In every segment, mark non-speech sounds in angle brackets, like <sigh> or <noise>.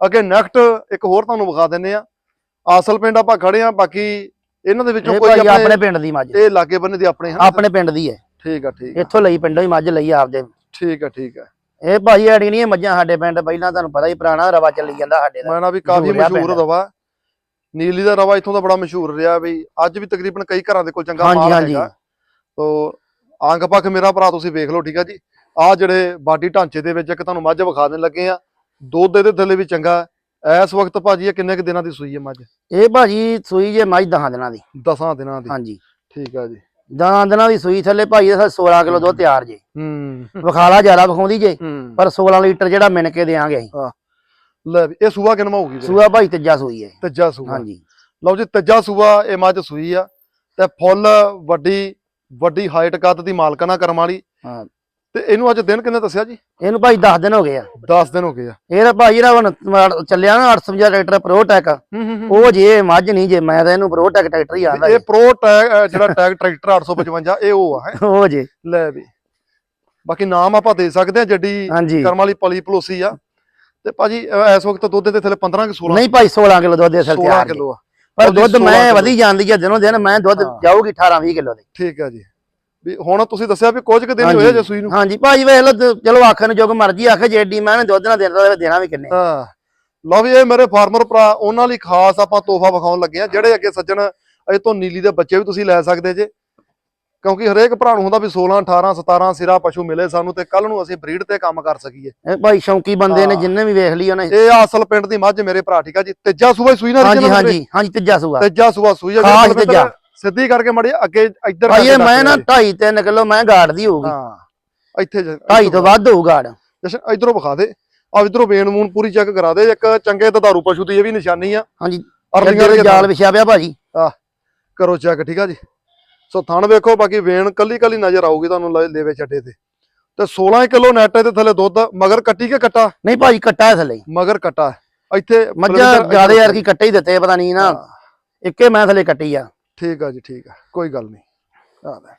ਅੱਗੇ ਨੈਕਸਟ ਇੱਕ ਹੋਰ ਤੁਹਾਨੂੰ ਵਿਖਾ ਦਿੰਨੇ ਆ ਆਸਲ ਪਿੰਡ ਆਪਾਂ ਖੜੇ ਆ ਬਾਕੀ ਇਹਨਾਂ ਦੇ ਵਿੱਚੋਂ ਕੋਈ ਆਪਣੇ ਪਿੰਡ ਦੀ ਮੱਝ ਇਹ ਲਾਗੇ ਬੰਨੇ ਦੇ ਆਪਣੇ ਹਨ ਆਪਣੇ ਪਿੰਡ ਦੀ ਹੈ। ਠੀਕ ਆ ਠੀਕ ਇੱਥੋਂ ਲਈ ਪਿੰਡੋਂ ਹੀ ਮੱਝ ਲਈ ਆਪਦੇ। ਠੀਕ ਆ ਠੀਕ ਆ। ਇਹ ਭਾਈ ਐਡੀ ਨਹੀਂ ਮੱਝਾਂ ਸਾਡੇ ਪਿੰਡ ਪਹਿਲਾਂ ਤੁਹਾਨੂੰ ਪਤਾ ਹੀ ਪੁਰਾਣਾ ਰਵਾ ਚੱਲੀ ਜਾਂਦਾ ਸਾਡੇ ਦਾ। ਮੈਂ ਨਾ ਵੀ ਕਾਫੀ ਮਸ਼ਹੂਰ। ਰਵਾ। ਨੀਲੀ ਦਾ ਰਵਾ ਇੱਥੋਂ ਦਾ ਬੜਾ ਮਸ਼ਹੂਰ ਰਿਹਾ ਵੀ ਅੱਜ ਵੀ ਤਕਰੀਬਨ ਕਈ ਘਰਾਂ ਦੇ ਕੋਲ ਚੰਗਾ ਮਾਲ ਹਾਂਜੀ। ਹੈਗਾ। ਤੋ ਅੰਗ ਪੱਖ ਮੇਰਾ ਭਰਾ ਤੁਸੀਂ ਵੇਖ ਲਓ ਠੀਕ ਆ ਜੀ। ਆ ਜਿਹੜੇ ਬਾਡੀ ਢਾਂਚੇ ਦੇ ਵਿੱਚ ਇੱਕ ਤੁਹਾਨੂੰ ਮੱਝ ਵਿਖਾ ਦੇਣ ਲੱਗੇ ਆ ਦੁੱਧ ਇਹਦੇ ਥੱਲੇ ਵੀ ਚੰਗਾ। ਇਸ ਵਕਤ ਭਾਜੀ ਇਹ ਕਿੰਨੇ ਕੁ ਦਿਨਾਂ ਦੀ ਸੂਈ ਹੈ ਮੱਝ? ਇਹ ਭਾਜੀ ਸੂਈ ਜੇ ਮੱਝ ਦਹਾਂ ਦਿਨਾਂ ਦੀ। 10 ਦਿਨਾਂ ਦੀ। ਹਾਂਜੀ। ਠੀਕ ਆ ਜੀ। ਦਹਾਂ ਦਿਨਾਂ ਦੀ ਸੂਈ ਥੱਲੇ ਭਾਈ ਇਹ 16 ਕਿਲੋ ਦੁੱਧ ਤਿਆਰ ਜੇ। ਹੂੰ। ਵਿਖਾਲਾ ਜ਼ਿਆਦਾ ਵਿਖਾਉਂਦੀ ਜੇ ਪਰ 16 ਲੀਟਰ ਜਿਹੜਾ ਮਿਣ ਕੇ ਦੇਾਂਗੇ ਅਸੀਂ ਲੈ ਇਹ ਸੂਆ ਕਿਨਮਾ ਹੋਊਗੀ? ਸੂਆ ਭਾਈ ਤੀਜਾ ਸੂਈ ਹੈ। ਤੀਜਾ ਸੂਆ। ਹਾਂਜੀ। ਲਓ ਜੀ ਤੀਜਾ ਸੂਆ ਇਹ ਮੱਝ ਸੂਈ ਆ। ਤੇ ਫੁੱਲ ਵੱਡੀ ਵੱਡੀ ਹਾਈਟ ਕੱਦ ਦੀ ਮਾਲਕਾਨਾ ਕਰਮ ਵਾਲੀ। ਹਾਂ। ਤੇ ਇਹਨੂੰ ਅੱਜ ਦਿਨ ਕਿੰਨੇ ਦੱਸਿਆ ਜੀ? ਇਹਨੂੰ ਭਾਈ 10 ਦਿਨ ਹੋ ਗਏ ਆ। 10 ਦਿਨ ਹੋ ਗਏ ਆ। ਇਹਦਾ ਭਾਈ ਜਿਹੜਾ ਹੁਣ ਚੱਲਿਆ ਨਾ 850 ਟਰੈਕਟਰ ਪ੍ਰੋਟੈਕ ਉਹ ਜੇ ਮੱਝ ਨਹੀਂ ਜੇ ਮੈਂ ਤਾਂ ਇਹਨੂੰ ਪ੍ਰੋਟੈਕ ਟਰੈਕਟਰ ਹੀ ਆਂਦਾ ਇਹ ਪ੍ਰੋ ਅਹ ਜਿਹੜਾ ਟੈਗ ਟਰੈਕਟਰ 855 ਇਹ ਉਹ ਆ ਹੈ? <laughs> ਉਹ ਜੇ। ਲੈ ਵੀ। ਬਾਕੀ ਨਾਮ ਆਪਾਂ ਦੇ ਸਕਦੇ ਆ ਜੱਡੀ ਕਰਮ ਵਾਲੀ ਪਲੀ ਪਲੋਸੀ ਆ। ਤੇ ਭਾਜੀ ਇਸ ਵਕਤ ਦੁੱਧ ਦੇ ਥੱਲੇ 15 ਕਿ 16 ਨਹੀਂ ਭਾਈ 16 ਕਿਲੋ ਦੁੱਧ ਦੇ ਸਿਰ 16 ਤਿਆਰ ਜੀ। ਕਿਲੋ ਆ। ਪਰ ਦੁੱਧ 16 ਮੈਂ। ਵਧੀ ਜਾਂਦੀ ਹੈ ਦਿਨੋਂ ਦਿਨ ਮੈਂ ਦੁੱਧ। ਜਾਊਗੀ 18 20 ਕਿਲੋ ਦੀ। ਠੀਕ ਆ ਜੀ। ਵੀ ਹੁਣ ਤੁਸੀਂ ਦੱਸਿਆ ਵੀ ਕੁਝ ਕੁ ਦਿਨ ਹੀ ਹੋਏ ਜੇ ਸੂਈ ਨੂੰ। ਹਾਂਜੀ ਭਾਈ ਵੇਖ ਲਓ ਚਲੋ ਆਖਣ ਨੂੰ ਜੋਗ ਮਰਜ਼ੀ ਆਖੇ ਜੇਡੀ ਮੈਂ ਦੁੱਧ ਨਾ ਦੇਣਾ ਤਾਂ ਦੇਣਾ ਵੀ ਕਿੰਨੇ ਹਾਂ। ਲਓ ਵੀ ਇਹ ਮੇਰੇ ਫਾਰਮਰ ਭਰਾ ਉਹਨਾਂ ਲਈ ਖਾਸ ਆਪਾਂ ਤੋਹਫਾ ਵਿਖਾਉਣ ਲੱਗੇ ਆ ਜਿਹੜੇ ਅੱਗੇ ਸੱਜਣ ਅਜੇ ਤੋਂ ਨੀਲੀ ਦੇ ਬੱਚੇ ਵੀ ਤੁਸੀਂ ਲੈ ਸਕਦੇ ਜੇ। ਕਿਉਂਕਿ ਹਰੇਕ ਭਰਾ ਨੂੰ ਹੁੰਦਾ ਵੀ 16 18 17 ਸਿਰਾ ਪਸ਼ੂ ਮਿਲੇ ਸਾਨੂੰ ਤੇ ਕੱਲ ਨੂੰ ਅਸੀਂ ਬਰੀਡ ਤੇ ਕੰਮ ਕਰ ਸਕੀਏ। ਇਹ ਭਾਈ ਸ਼ੌਂਕੀ ਬੰਦੇ ਨੇ। ਜਿੰਨੇ ਵੀ ਵੇਖ ਲਈ ਉਹਨੇ। ਇਹ ਅਸਲ ਪਿੰਡ ਦੀ ਮੱਝ ਮੇਰੇ ਭਰਾ ਠੀਕ ਆ ਜੀ। ਤੀਜਾ ਸੂਬਾ ਸੂਈ ਨਾ ਹਾਂਜੀ ਹਾਂਜੀ ਹਾਂਜੀ ਤੀਜਾ ਸੂਆ। ਤੀਜਾ ਸੂਬਾ ਸੂਈ ਆ ਤੀਜਾ। ਸਿੱਧੀ ਕਰਕੇ ਮੜੀ ਅੱਗੇ ਇੱਧਰ ਭਾਈ ਇਹ ਮੈਂ ਨਾ ਰੱਖ 2.5 3 ਕਿਲੋ ਮੈਂ ਗਾੜ ਦੀ ਹੋਊਗੀ। ਹਾਂ ਇੱਥੇ ਜ- 2.5 ਤੋਂ ਵੱਧ ਹੋਊ ਗਾੜ। ਜਸ਼ਨ ਇਧਰੋਂ ਵਿਖਾ ਦੇ। ਆ ਇਧਰੋਂ ਵੇਨ ਮੂਨ ਪੂਰੀ ਚੈੱਕ ਕਰਾ ਦੇ। ਇੱਕ ਚੰਗੇ ਦੁਧਾਰੂ ਪਸ਼ੂ ਦੀ ਇਹ ਵੀ ਨਿਸ਼ਾਨੀ ਆ। ਹਾਂਜੀ ਅਰਲੀਆਂ ਦੇ ਜਾਲ ਵਿਛਿਆ ਪਿਆ ਭਾਜੀ। ਕਰੋ ਚੈੱਕ ਠੀਕ ਆ ਜੀ? ਸੋ ਥਣ ਵੇਖੋ ਬਾਕੀ ਵੇਨ ਕੱਲੀ ਕੱਲੀ ਨਜ਼ਰ ਆਊਗੀ ਤੁਹਾਨੂੰ ਲੈ- ਲੇਵੇ ਛੱਡੇ ਤੇ। ਤੇ 16 ਕਿਲੋ ਨੈਟ ਦੇ ਥੱਲੇ ਦੁੱਧ ਮਗਰ ਕੱਟੀ ਕੇ ਕੱਟਾ? ਨਹੀਂ ਭਾਜੀ ਕੱਟਾ ਹੈ ਥੱਲੇ। ਮਗਰ ਕੱਟਾ। ਇੱਥੇ ਮੱਝਾਂ ਜਿਆਦੇ ਯਾਰ ਕੀ ਕੱਟੇ ਹੀ ਦਿੱਤੇ ਪਤਾ ਨਹੀਂ ਨਾ। ਇੱਕੇ ਮੈਂ ਥੱਲੇ ਕੱਟੀ ਆ। ਠੀਕ ਆ ਜੀ ਠੀਕ ਆ। ਕੋਈ ਗੱਲ ਨਹੀਂ। ਆ ਲੈ।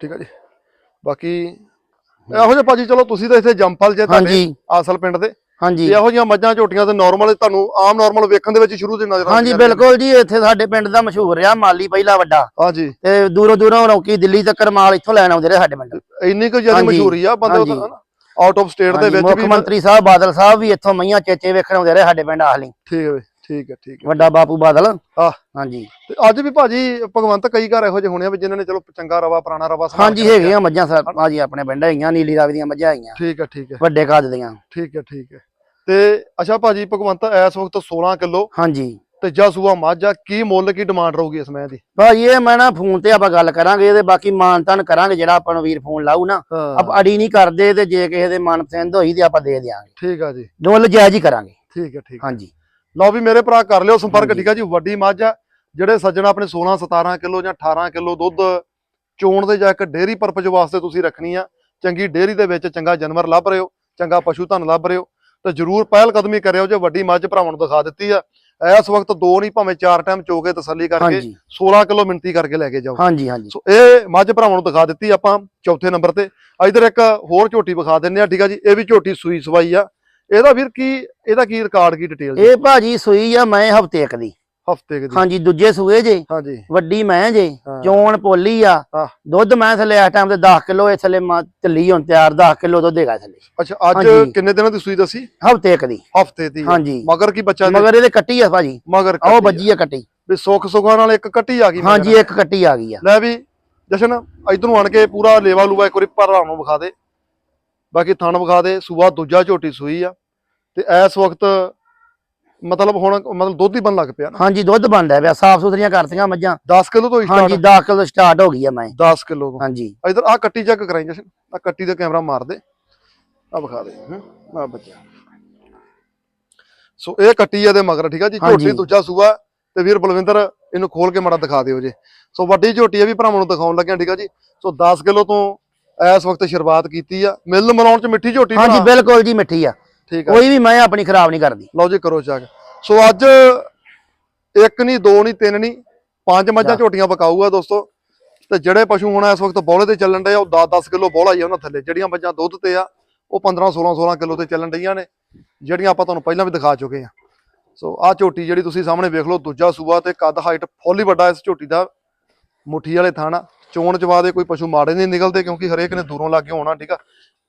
ਠੀਕ ਆ ਜੀ। ਬਾਕੀ ਇਹੋ ਜਿਹੇ ਭਾਜੀ ਚਲੋ ਤੁਸੀਂ ਤਾਂ ਇੱਥੇ ਜੰਪਲ ਜੇ ਤੁਹਾਡੇ ਹਾਂਜੀ। ਅਸਲ ਪਿੰਡ ਦੇ। ਹਾਂਜੀ। ਇਹੋ ਜਿਹੀਆਂ ਮੱਝਾਂ ਝੋਟੀਆਂ ਤੇ ਨਾਰਮਲ ਤੁਹਾਨੂੰ ਆਮ ਨਾਰਮਲ ਵੇਖਣ ਦੇ ਵਿੱਚ ਸ਼ੁਰੂ ਦੇ ਨਜ਼ਰ ਹਾਂਜੀ ਆਉਂਦੀਆਂ ਨੇ। ਬਿਲਕੁਲ ਜੀ ਇੱਥੇ ਸਾਡੇ ਪਿੰਡ ਦਾ ਮਸ਼ਹੂਰ ਰਿਹਾ ਮਾਲੀ ਪਹਿਲਾ ਵੱਡਾ। ਹਾਂਜੀ ਤੇ ਦੂਰੋਂ ਦੂਰੋਂ ਰੌਕੀ ਦਿੱਲੀ ਤੱਕ ਮਾਲ ਇੱਥੋਂ ਲੈਣ ਆਉਂਦੇ ਰਹੇ ਸਾਡੇ ਪਿੰਡ। ਇੰਨੀ ਕੁ ਜ਼ਿਆਦਾ ਹਾਂਜੀ, ਮਸ਼ਹੂਰੀ ਆ ਬੰਦੇ ਹਾਂਜੀ। ਉਹ ਆਊਟ ਆਫ ਸਟੇਟ ਦੇ ਹਾਂਜੀ, ਵਿੱਚ ਮੁੱਖ ਵੀ ਮੰਤਰੀ ਸਾਹਿਬ ਬਾਦਲ ਸਾਹਿਬ ਵੀ ਇੱਥੋਂ ਮਈਆਂ ਚੇਚੇ ਵੇਖਣ ਆਉਂਦੇ ਰਹੇ ਸਾਡੇ ਪਿੰਡ ਆਹਲੀ। ਠੀਕ ਹੈ ਠੀਕ ਹੈ ਠੀਕ ਹੈ ਵੱਡਾ ਬਾਪੂ ਬਾਦਲ। ਆਹ। ਹਾਂਜੀ। ਤੇ ਅੱਜ ਵੀ ਭਾਜੀ ਭਗਵੰਤ ਕਈ ਘਰ ਇਹੋ ਜਿਹੇ ਹੋਣੇ ਆ ਵੀ ਜਿਨ੍ਹਾਂ ਨੇ ਚਲੋ ਚੰਗਾ ਰਵਾ ਪੁਰਾਣਾ ਰਵਾ ਸੰਭਾਲ ਹਾਂਜੀ ਰੱਖਿਆ। ਹੈਗੀਆਂ ਮੱਝਾਂ ਭਾਜੀ ਆਪਣੇ ਪਿੰਡ ਹੈਗੀਆਂ ਨੀਲੀ ਰਾਵੀ ਦੀਆਂ ਮੱਝਾਂ ਹੈਗੀਆਂ। ਠੀਕ ਹੈ ਠੀਕ ਹੈ। ਵੱਡੇ ਕੱਦ ਦੀਆਂ। ਠੀਕ ਹੈ ਠੀਕ ਹੈ। ਤੇ ਅੱਛਾ ਭਾਜੀ ਭਗਵੰਤ ਇਸ ਵਕਤ 16 ਕਿਲੋ ਹਾਂਜੀ। ਤੀਜਾ ਸੂਆ ਮੱਝ ਆ ਕੀ ਮੁੱਲ ਕੀ ਡਿਮਾਂਡ ਰਹੂਗੀ ਇਸ ਮੈਂ ਦੀ? ਭਾਜੀ ਇਹ ਮੈਂ ਨਾ ਫੋਨ ਤੇ ਆਪਾਂ ਗੱਲ ਕਰਾਂਗੇ ਇਹਦੇ ਬਾਕੀ ਮਾਨ ਤਾਨ ਕਰਾਂਗੇ ਜਿਹੜਾ ਆਪਾਂ ਨੂੰ ਵੀਰ ਫੋਨ ਲਾਊ ਨਾ। ਆਪਾਂ ਅੜੀ ਨਹੀਂ ਕਰਦੇ ਤੇ ਜੇ ਕਿਸੇ ਦੇ ਮਨ ਪਸੰਦ ਹੋਈ ਤੇ ਆਪਾਂ ਦੇ ਦਿਆਂਗੇ। ਠੀਕ ਆ ਜੀ। ਮੁੱਲ ਜਾਇਜ਼ ਹੀ ਕਰਾਂਗੇ। ਠੀਕ ਹੈ ਠੀਕ। ਹਾਂਜੀ। ਲਓ ਵੀ ਮੇਰੇ ਭਰਾ ਕਰ ਲਿਓ ਸੰਪਰਕ। ਠੀਕ ਆ ਜੀ? ਵੱਡੀ ਮੱਝ ਆ ਜਿਹੜੇ ਸੱਜਣ ਆਪਣੇ 16 17 ਕਿਲੋ ਜਾਂ 18 ਕਿਲੋ ਦੁੱਧ ਚੋਣ ਦੇ ਜਾਂ ਇੱਕ ਡੇਅਰੀ ਪਰਪਸ ਵਾਸਤੇ ਤੁਸੀਂ ਰੱਖਣੀ ਆ ਚੰਗੀ ਡੇਅਰੀ ਦੇ ਵਿੱਚ ਚੰਗਾ ਜਾਨਵਰ ਲੱਭ ਰਹੇ ਹੋ ਚੰਗਾ ਪਸ਼ੂ ਧਨ ਲੱਭ ਰਹੇ ਹੋ ਤੇ ਜਰੂਰ ਪਹਿਲ ਕਦਮੀ ਕਰਿਓ ਜੇ ਵੱਡੀ ਮੱਝ ਭਰਾਵਾਂ ਨੂੰ ਦਿਖਾ ਦਿੱਤੀ ਆ। ਇਸ ਵਕਤ ਦੋ ਨਹੀਂ ਭਾਵੇਂ ਚਾਰ ਟਾਈਮ ਚੋ ਕੇ ਤਸੱਲੀ ਕਰਕੇ ਹਾਂਜੀ। 16 ਕਿਲੋ ਮਿੰਤੀ ਕਰਕੇ ਲੈ ਕੇ ਜਾਓ। ਹਾਂਜੀ ਹਾਂਜੀ। ਸੋ ਇਹ ਮੱਝ ਭਰਾਵਾਂ ਨੂੰ ਦਿਖਾ ਦਿੱਤੀ ਆਪਾਂ ਚੌਥੇ ਨੰਬਰ ਤੇ। ਇਧਰ ਇੱਕ ਹੋਰ ਝੋਟੀ ਵਿਖਾ ਦਿੰਨੇ ਆ ਠੀਕ ਆ ਜੀ? ਇਹ ਵੀ ਝੋਟੀ ਸੂਈ ਸਵਾਈ ਆ। ਇਹਦਾ ਵੀਰ ਕੀ ਇਹਦਾ ਕੀ ਰਿਕਾਰਡ ਕੀ ਡਿਟੇਲ ਇਹ ਭਾਜੀ ਸੂਈ ਆ ਮੈਂ ਹਫ਼ਤੇ ਇੱਕ ਦੀ। ਹਫ਼ਤੇ ਦੀ। ਹਾਂਜੀ ਦੂਜੇ ਸੂਏ ਜੇ। ਹਾਂਜੀ। ਵੱਡੀ ਮੈਂ ਜੇ। ਚੋਣ ਪੋਲੀ ਆ। ਦੁੱਧ ਮੈਂ ਥੱਲੇ ਇਸ ਟਾਈਮ ਤੇ 10 ਕਿਲੋ ਇਹ ਥੱਲੇ ਮੈਂ ਚੱਲੀ ਹੁਣ ਤਿਆਰ 10 ਕਿਲੋ ਦੁੱਧ ਦੇਗਾ ਥੱਲੇ। ਅੱਛਾ ਅੱਜ। ਕਿੰਨੇ ਦਿਨਾਂ ਦੀ ਸੂਈ ਦੱਸੀ? ਹਫ਼ਤੇ ਇੱਕ ਦੀ। ਹਫ਼ਤੇ ਦੀ। ਆ। ਹਾਂਜੀ। ਮਗਰ ਕੀ ਬੱਚਾ ਮਗਰ ਇਹਦੇ ਕੱਟੀ ਆ ਭਾਜੀ। ਮਗਰ ਉਹ ਆ। ਵੱਜੀ ਆ ਕੱਟੀ। ਵੀ ਸੁੱਖ ਸੁਖਾਂ ਨਾਲ ਇੱਕ ਕੱਟੀ ਆ ਗਈ। ਹਾਂਜੀ ਇੱਕ ਕੱਟੀ ਆ ਗਈ ਆ। ਲੈ ਵੀ ਜਸ਼ਨ ਇਧਰੋਂ ਆਣ ਕੇ ਪੂਰਾ ਲੇਵਾ ਲੂਵਾ ਇੱਕ ਵਾਰੀ ਭਰਾ ਨੂੰ ਵਿਖਾ ਦੇ। ਬਾਕੀ ਥਣ ਵਿਖਾ ਦੇ ਸੂਆ ਦੂਜਾ ਝੋਟੀ ਸੂਈ ਆ। ਤੇ ਇਸ ਵਕਤ ਮਤਲਬ ਹੁਣ ਮਤਲਬ ਦੁੱਧ ਹੀ ਬਣ ਲੱਗ ਪਿਆ ਨਾ। ਹਾਂਜੀ ਦੁੱਧ ਬਣਦਾ ਪਿਆ ਸਾਫ਼ ਸੁਥਰੀਆਂ ਕਰਤੀਆਂ ਮੱਝਾਂ। 10 ਕਿਲੋ ਤੋਂ ਹਾਂਜੀ ਸਟਾਰਟ 10 ਕਿਲੋ ਸਟਾਰਟ ਹੋ ਗਈ ਆ ਮੈਂ। 10 ਕਿਲੋ ਤੋਂ। ਹਾਂਜੀ। ਇਧਰ ਆ ਕੱਟੀ ਚੈੱਕ ਕਰਾਈ ਜਸ਼ਨ। ਆ ਕੱਟੀ ਦਾ ਕੈਮਰਾ ਮਾਰ ਦੇ। ਆ ਵਿਖਾ ਦੇ। ਆ ਬੱਚਾ। ਸੋ ਇਹ ਕੱਟੀ ਆ ਦੇ ਮਗਰ ਠੀਕ ਆ ਜੀ। ਝੋਟੀ ਦੂਜਾ ਸੂਆ ਤੇ ਵੀਰ ਬਲਵਿੰਦਰ ਇਹਨੂੰ ਖੋਲ ਕੇ ਮਾੜਾ ਦਿਖਾ ਦਿਓ ਜੇ। ਸੋ ਵੱਡੀ ਝੋਟੀ ਆ ਵੀ ਭਰਾਵਾਂ ਨੂੰ ਦਿਖਾਉਣ ਲੱਗਿਆ ਠੀਕ ਆ ਜੀ? ਸੋ 10 ਕਿਲੋ ਤੋਂ ਇਸ ਵਕਤ ਸ਼ੁਰੂਆਤ ਕੀਤੀ ਆ। ਮਿਲ ਮਲਾਉਣ ਚ ਮਿੱਠੀ ਝੋਟੀ ਹਾਂਜੀ ਬਿਲਕੁਲ ਜੀ ਮਿੱਠੀ ਆ। ਠੀਕ ਆ। ਕੋਈ ਵੀ ਮੈਂ ਆਪਣੀ ਖਰਾਬ ਨਹੀਂ ਕਰਦੀ। ਲਓ ਜੀ ਕਰੋ ਚੱਕ ਸੋ ਅੱਜ ਇੱਕ ਨਹੀਂ ਦੋ ਨਹੀਂ ਤਿੰਨ ਨਹੀਂ ਪੰਜ ਮੱਝਾਂ। ਝੋਟੀਆਂ ਪਕਾਊਗਾ ਦੋਸਤੋ। ਤੇ ਜਿਹੜੇ ਪਸ਼ੂ ਹੁਣ ਇਸ ਵਕਤ ਬੋਲੇ ਤੇ ਚੱਲਣ ਦੇ ਆ ਉਹ 10-10 ਕਿਲੋ ਬੋਲਾ ਹੀ ਆ ਉਹਨਾਂ ਥੱਲੇ। ਜਿਹੜੀਆਂ ਮੱਝਾਂ ਦੁੱਧ ਤੇ ਆ ਉਹ 15 16 16 ਕਿਲੋ ਤੇ ਚੱਲਣ ਡਈਆਂ ਨੇ ਜਿਹੜੀਆਂ ਆਪਾਂ ਤੁਹਾਨੂੰ ਪਹਿਲਾਂ ਵੀ ਦਿਖਾ ਚੁੱਕੇ ਆ। ਸੋ ਆਹ ਝੋਟੀ ਜਿਹੜੀ ਤੁਸੀਂ ਸਾਹਮਣੇ ਵੇਖ ਲਓ ਦੂਜਾ ਸੂਆ ਤੇ ਕੱਦ ਹਾਈਟ ਫੁੱਲ ਹੀ ਵੱਡਾ ਇਸ ਝੋਟੀ ਦਾ। ਮੁੱਠੀ ਵਾਲੇ ਥਾਣਾ ਚੋਣ ਚਵਾ ਦੇ ਕੋਈ ਪਸ਼ੂ ਮਾੜੇ ਨਹੀਂ ਨਿਕਲਦੇ ਕਿਉਂਕਿ ਹਰੇਕ ਨੇ ਦੂਰੋਂ ਲੱਗੇ ਹੋਣਾ ਠੀਕ ਆ?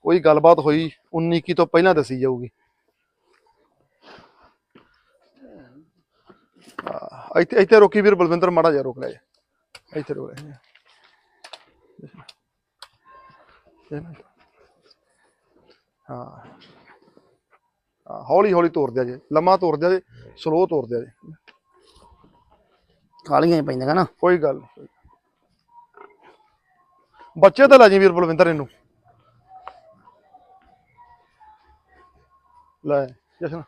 ਕੋਈ ਗੱਲਬਾਤ ਹੋਈ 19 ਕੀ ਤੋਂ ਪਹਿਲਾਂ ਦੱਸੀ ਜਾਊਗੀ। ਇੱਥੇ ਇੱਥੇ ਰੋਕੀ ਵੀਰ ਬਲਵਿੰਦਰ ਮਾੜਾ ਜਿਹਾ ਰੋਕ ਲੈ। ਜਾ। ਇੱਥੇ ਰੋਕ ਲੈ। ਹਾਂ। ਹੌਲੀ ਹੌਲੀ ਤੋਰ ਦਿਆ ਜੇ। ਲੰਮਾ ਤੋਰ ਦਿਆ ਜੇ ਸਲੋ ਤੋਰ ਦਿਆ ਜੇ। ਕਾਲੀਆਂ ਹੀ ਪੈਂਦੀਆਂ ਨਾ। ਕੋਈ ਗੱਲ ਨਹੀਂ ਬੱਚੇ ਤੇ ਲੈ ਜੀ ਵੀਰ ਬਲਵਿੰਦਰ ਇਹਨੂੰ। ਲੈ ਜਸ਼ਨ।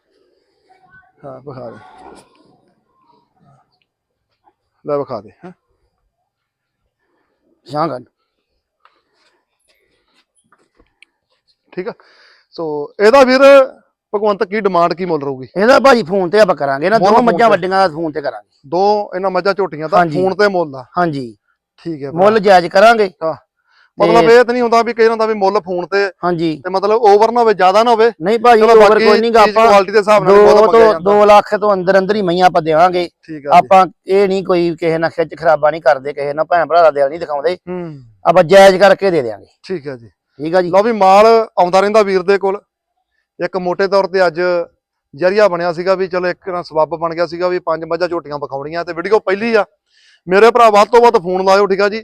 ਹਾਂ ਵਿਖਾ ਦੇ। ਲੈ ਵਿਖਾ ਦੇ ਹਾਂ। ਸ਼ਾਂ ਗੱਲ। ਠੀਕ ਆ? ਸੋ ਇਹਦਾ ਵੀਰ ਭਗਵੰਤ ਕੀ ਡਿਮਾਂਡ ਕੀ ਮੁੱਲ ਰਹੂਗੀ? ਇਹਦਾ ਭਾਜੀ ਫੋਨ ਤੇ ਆਪਾਂ ਕਰਾਂਗੇ ਨਾ ਦੋ ਫੋਨ ਮੱਝਾਂ। ਵੱਡੀਆਂ ਦਾ ਫੋਨ ਤੇ ਕਰਾਂਗੇ। ਦੋ ਇਹਨਾਂ ਮੱਝਾਂ ਝੋਟੀਆਂ ਦਾ ਹਾਂਜੀ। ਫੋਨ ਤੇ ਮੁੱਲ ਆ। ਹਾਂਜੀ। ਠੀਕ ਹੈ ਭਰਾ। ਮੁੱਲ ਜਾਇਜ਼ ਕਰਾਂਗੇ। ਹਾਂ। ਮਤਲਬ ਇਹ ਤਾਂ ਨਹੀਂ ਹੁੰਦਾ ਵੀ ਕਈ ਹੁੰਦਾ ਵੀ ਮੁੱਲ ਫੋਨ ਤੇ ਹਾਂਜੀ। ਤੇ ਮਤਲਬ ਓਵਰ ਨਾ ਹੋਵੇ ਜ਼ਿਆਦਾ ਨਾ ਹੋਵੇ। ਨਹੀਂ ਭਾਜੀ ਓਵਰ ਕੋਈ ਨਹੀਂ ਆਪਾਂ ਕੁਆਲਿਟੀ ਦੇ ਹਿਸਾਬ ਨਾਲ ਹੀ ਦੋ ਮੁੱਲ ਮੰਗਿਆ ਤੋਂ ਜਾਂਦਾ। 2 ਲੱਖ ਤੋਂ ਅੰਦਰ ਅੰਦਰ ਹੀ ਮਈਆਂ ਆਪਾਂ ਦੇਵਾਂਗੇ। ਆਪਾਂ ਇਹ ਨਹੀਂ ਕੋਈ ਕਿਸੇ ਨਾਲ ਖਿੱਚ ਖਰਾਬਾ ਨਹੀਂ ਕਰਦੇ ਕਿਸੇ ਨਾਲ ਭੈਣ ਭਰਾ ਦਾ ਦਿਲ ਨਹੀਂ ਦਿਖਾਉਂਦੇ। ਹੂੰ। ਆਪਾਂ ਜਾਇਜ਼ ਕਰਕੇ ਦੇ ਦੇਵਾਂਗੇ ਠੀਕ ਹੈ ਜੀ। ਠੀਕ ਆ ਜੀ। ਲਓ ਵੀ ਮਾਲ ਆਉਂਦਾ ਰਹਿੰਦਾ ਵੀਰ ਦੇ ਕੋਲ। ਇੱਕ ਮੋٹے ਤੌਰ ਤੇ ਅੱਜ ਜਰੀਆ ਬਣਿਆ ਸੀਗਾ ਵੀ ਚਲੋ ਇੱਕ ਨਾ ਸਬੱਬ ਬਣ ਗਿਆ ਸੀਗਾ ਵੀ ਪੰਜ ਮੱਝਾਂ ਝੋਟੀਆਂ ਵਿਖਾਉਣੀਆਂ ਤੇ ਵੀਡੀਓ ਪਹਿਲੀ ਆ। ਮੇਰੇ ਭਰਾ ਵੱਧ ਤੋਂ ਵੱਧ ਫੋਨ ਲਾਇਓ ਠੀਕ ਆ ਜੀ।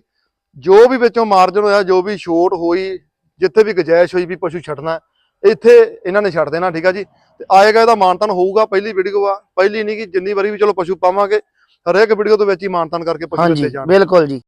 ਜੋ ਵੀ ਵਿੱਚੋਂ ਮਾਰਜਨ ਹੋਇਆ ਜੋ ਵੀ ਛੋਟ ਹੋਈ ਜਿੱਥੇ ਵੀ ਗੁੰਜਾਇਸ਼ ਹੋਈ ਵੀ ਪਸ਼ੂ ਛੱਡਣਾ ਇੱਥੇ ਇਹਨਾਂ ਨੇ ਛੱਡ ਦੇਣਾ ਠੀਕ ਆ ਜੀ? ਤੇ ਆਏਗਾ ਇਹਦਾ ਮਾਨਤਨ ਹੋਊਗਾ ਪਹਿਲੀ ਵੀਡੀਓ ਆ ਪਹਿਲੀ ਨਹੀਂ ਕਿ ਜਿੰਨੀ ਵਾਰੀ ਵੀ ਚਲੋ ਪਸ਼ੂ ਪਾਵਾਂਗੇ ਹਰੇਕ ਵੀਡੀਓ ਦੇ ਵਿੱਚ ਹੀ ਮਾਨਤਨ ਕਰਕੇ ਪਸ਼ੂ ਦਿੱਤੇ ਹਾਂਜੀ ਜਾਣ ਬਿਲਕੁਲ ਜੀ।